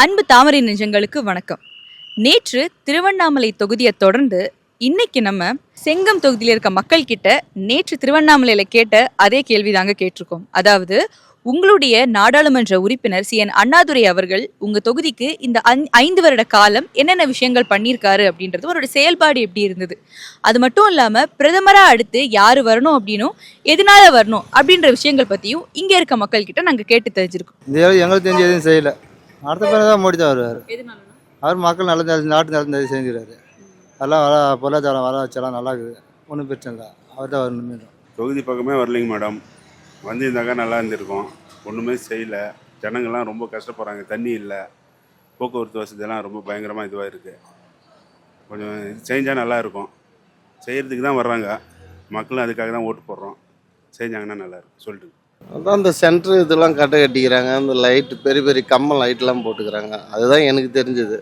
அன்பு தாமரை நெஞ்சங்களுக்கு வணக்கம். நேற்று திருவண்ணாமலை தொகுதியை தொடர்ந்து இன்னைக்கு நம்ம செங்கம் தொகுதியில் இருக்க மக்கள் கிட்ட நேற்று திருவண்ணாமலையில கேட்ட அதே கேள்வி தாங்க கேட்டிருக்கோம். அதாவது உங்களுடைய நாடாளுமன்ற உறுப்பினர் சி. என். அண்ணாதுரை அவர்கள் உங்க தொகுதிக்கு இந்த ஐந்து வருட காலம் என்னென்ன விஷயங்கள் பண்ணியிருக்காரு அப்படின்றது அவரோட செயல்பாடு எப்படி இருந்தது? அது மட்டும் இல்லாம பிரதமரா அடுத்து யாரு வரணும் அப்படின்னும் எதனால வரணும் அப்படின்ற விஷயங்கள் பத்தியும் இங்க இருக்க மக்கள் கிட்ட நாங்க கேட்டு தெரிஞ்சிருக்கோம். எங்களுக்கு தெரிஞ்சு எதுவும் செய்யல. அடுத்த பிறகு தான் மோடி தான் வருவார் எதனால அவர் மக்கள் நல்லது நாட்டு நல்லது செஞ்சுக்கிறாரு. எல்லாம் வர பொருளாதாரம் வர வச்செல்லாம் நல்லா இருக்குது. ஒன்றும் பிரச்சனை இல்லை. அவர் தான் வரணும் மீண்டும். தொகுதி பக்கமே வரலைங்க மேடம். வந்திருந்தாக்கா நல்லா இருந்திருக்கும். ஒன்றுமே செய்யலை. ஜனங்கள்லாம் ரொம்ப கஷ்டப்படுறாங்க. தண்ணி இல்லை. போக்குவரத்து வசதியெல்லாம் ரொம்ப பயங்கரமாக இதுவாக இருக்குது கொஞ்சம் இது செஞ்சால் நல்லா இருக்கும். செய்கிறதுக்கு தான் வர்றாங்க. மக்களும் அதுக்காக தான் ஓட்டு போடுறோம். செஞ்சாங்கன்னா நல்லா இருக்கும். சொல்லிட்டு அதான் இந்த சென்ட்ரு இதெல்லாம் கட்ட கட்டிக்கிறாங்க. அந்த லைட்டு பெரிய பெரிய கம்ம லைட்லாம் போட்டுக்கிறாங்க. அதுதான் எனக்கு தெரிஞ்சது.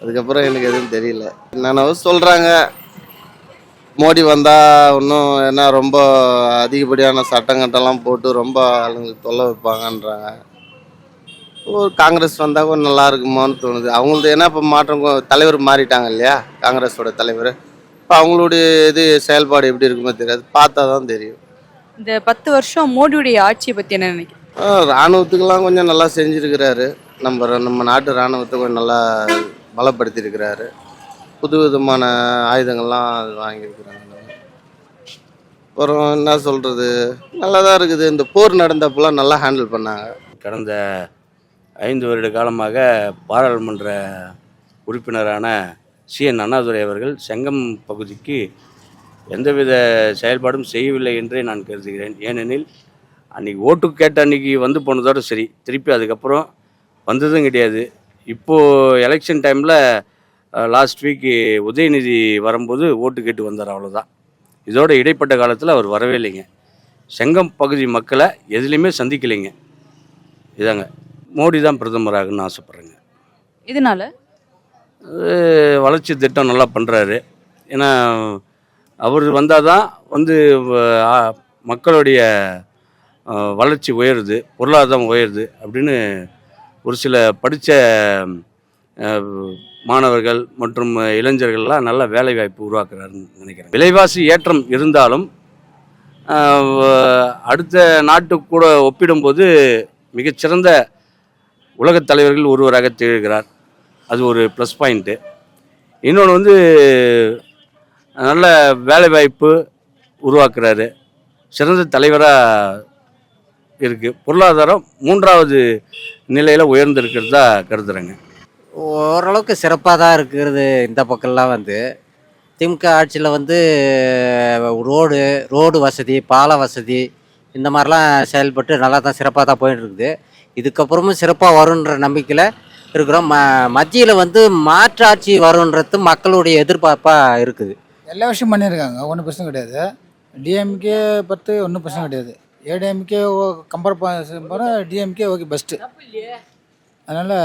அதுக்கப்புறம் எனக்கு எதுவும் தெரியல. என்னென்னவோ சொல்கிறாங்க மோடி வந்தால் இன்னும் என்ன ரொம்ப அதிகப்படியான சட்டங்கட்டெல்லாம் போட்டு ரொம்ப ஆளுங்களுக்கு தொல்லை வைப்பாங்கன்றாங்க. ஒரு காங்கிரஸ் வந்தால் கொஞ்சம் நல்லா இருக்குமோன்னு தோணுது. அவங்களது ஏன்னா இப்போ மாற்றம் தலைவர் மாறிட்டாங்க இல்லையா? காங்கிரஸோட தலைவர். இப்போ அவங்களுடைய இது செயல்பாடு எப்படி இருக்குமோ தெரியாது. பார்த்தா தான் தெரியும். இந்த பத்து வருஷம் மோடியுடைய ஆட்சியை பத்தி என்ன நினைக்கிறீங்க? ஆ, ராணுவத்துக்கெல்லாம் கொஞ்சம் நல்லா செஞ்சுருக்கிறாரு. நம்ம நம்ம நாட்டு ராணுவத்தை கொஞ்சம் நல்லா பலப்படுத்தியிருக்கிறாரு. புது விதமான ஆயுதங்கள்லாம் வாங்கியிருக்கிறாங்க. அப்புறம் என்ன சொல்கிறது நல்லா தான் இருக்குது. இந்த போர் நடந்தப்பெல்லாம் நல்லா ஹேண்டில் பண்ணாங்க. கடந்த ஐந்து வருட காலமாக பாராளுமன்ற உறுப்பினரான சி என் அண்ணாதுரை அவர்கள் செங்கம் பகுதிக்கு எந்தவித செயல்பாடும் செய்யவில்லை என்றே நான் கருதுகிறேன். ஏனெனில் அன்றைக்கி ஓட்டு கேட்ட அன்றைக்கி வந்து போனதோடு சரி. திருப்பி அதுக்கப்புறம் வந்ததும் கிடையாது. இப்போது எலெக்ஷன் டைமில் லாஸ்ட் வீக்கு உதயநிதி வரும்போது ஓட்டு கேட்டு வந்தார் அவ்வளோதான் இதோட இடைப்பட்ட காலத்தில் அவர் வரவே இல்லைங்க. செங்கம் பகுதி மக்களை எதுலேயுமே சந்திக்கலைங்க. இதாங்க. மோடி தான் பிரதமராகணும்னு ஆசைப்பட்றேங்க. இதனால வளர்ச்சி திட்டம் நல்லா பண்ணுறாரு ஏன்னா அவர் வந்தால் தான் வந்து மக்களுடைய வளர்ச்சி உயருது பொருளாதாரம் உயருது அப்படின்னு ஒரு சில படித்த மாணவர்கள் மற்றும் இளைஞர்கள்லாம் நல்ல வேலைவாய்ப்பு உருவாக்குறாருன்னு நினைக்கிறேன். விலைவாசி ஏற்றம் இருந்தாலும் அடுத்த நாட்டு கூட ஒப்பிடும்போது மிகச்சிறந்த உலகத் தலைவர்கள் ஒருவராக திகழ்கிறார். அது ஒரு ப்ளஸ் பாயிண்ட்டு இன்னொன்று வந்து நல்ல வேலைவாய்ப்பு உருவாக்குறாரு. சிறந்த தலைவராக இருக்குது பொருளாதாரம் மூன்றாவது நிலையில் உயர்ந்திருக்கிறதா கருதுறேங்க. ஓரளவுக்கு சிறப்பாக தான் இருக்கிறது இந்த பக்கம்லாம் வந்து. திமுக ஆட்சியில் வந்து ரோடு ரோடு வசதி பால வசதி இந்த மாதிரிலாம் செயல்பட்டு நல்லா தான் சிறப்பாக தான் போயிட்டு இருக்குது இதுக்கப்புறமும் சிறப்பாக வருன்ற நம்பிக்கையில் இருக்கிறோம். ம மத்தியில் வந்து மாற்றாட்சி வருன்றது மக்களுடைய எதிர்பார்ப்பாக இருக்குது. எல்லா விஷயம் பண்ணியிருக்காங்க ஒன்றும் பிரச்சனை கிடையாது. டிஎம்கே பற்றி ஒன்றும் பிரச்சனை கிடையாது. ஏடிஎம்கே கம்பேர் பண்ண டிஎம்கே ஓகே பெஸ்ட்டு அதனால்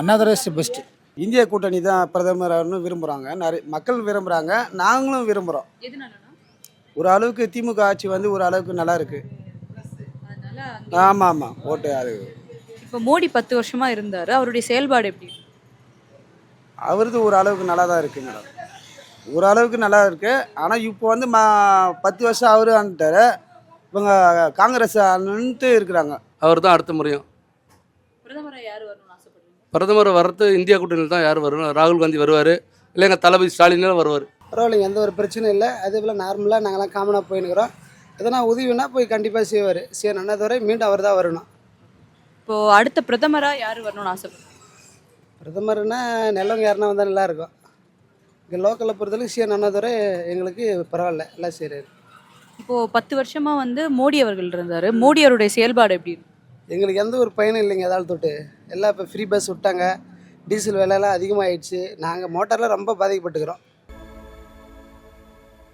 அண்ணாதுரை பெஸ்ட்டு இந்திய கூட்டணி தான் பிரதமர்னு விரும்புகிறாங்க நிறைய மக்கள் விரும்புகிறாங்க நாங்களும் விரும்புகிறோம் ஒரு அளவுக்கு திமுக ஆட்சி வந்து ஒரு அளவுக்கு நல்லா இருக்கு. ஆமாம் ஆமாம் ஓட்டு அது. இப்போ மோடி பத்து வருஷமா இருந்தாரு. அவருடைய செயல்பாடு எப்படி? அவரது ஒரு அளவுக்கு நல்லா தான் இருக்கு மேடம் ஒரு அளவுக்கு நல்லா இருக்கு. ஆனால் இப்போ வந்து ம பத்து வருஷம் அவரு ஆண்டுட்டாரு இவங்க காங்கிரஸ் அண்ணுன்ட்டு இருக்கிறாங்க. அவர் தான் அடுத்த முறையும். பிரதமரா யாரு வரணும்னு ஆசைப்படுறீங்க? பிரதமர் வர்றது இந்தியா கூட்டணியில் தான் யார் வரும் ராகுல் காந்தி வருவார். இல்லைங்க தளபதி ஸ்டாலின் வருவார். பரவாயில்லைங்க எந்த ஒரு பிரச்சனையும் இல்லை. அதே போல் நார்மலாக நாங்களாம் காமனாக போயின்னுக்கிறோம். எதனா உதவினா போய் கண்டிப்பாக செய்வார். சரி அண்ணாதுரை மீண்டும் அவர் தான் வரணும். இப்போ அடுத்த பிரதமரா யாரு வரணும்னு ஆசைப்படுறீங்க? பிரதமர்னா நல்லவங்க யாருன்னா வந்தால் நல்லா இருக்கும். இங்கே லோக்கலில் பொறுத்தளவுக்கு சிஎன் அண்ணாதுரை எங்களுக்கு பரவாயில்ல எல்லாம் செய்கிறாரு இப்போ பத்து வருஷமா வந்து மோடி அவர்கள் இருந்தாரு. மோடி அவருடைய செயல்பாடு எப்படி? எங்களுக்கு எந்த ஒரு பயனும் இல்லைங்க ஏதாவது தொட்டு. எல்லாம் இப்போ ஃப்ரீ பஸ் விட்டாங்க. டீசல் விலையெல்லாம் அதிகமாகிடுச்சு நாங்கள் மோட்டாரில் ரொம்ப பாதிக்கப்பட்டுக்கிறோம்.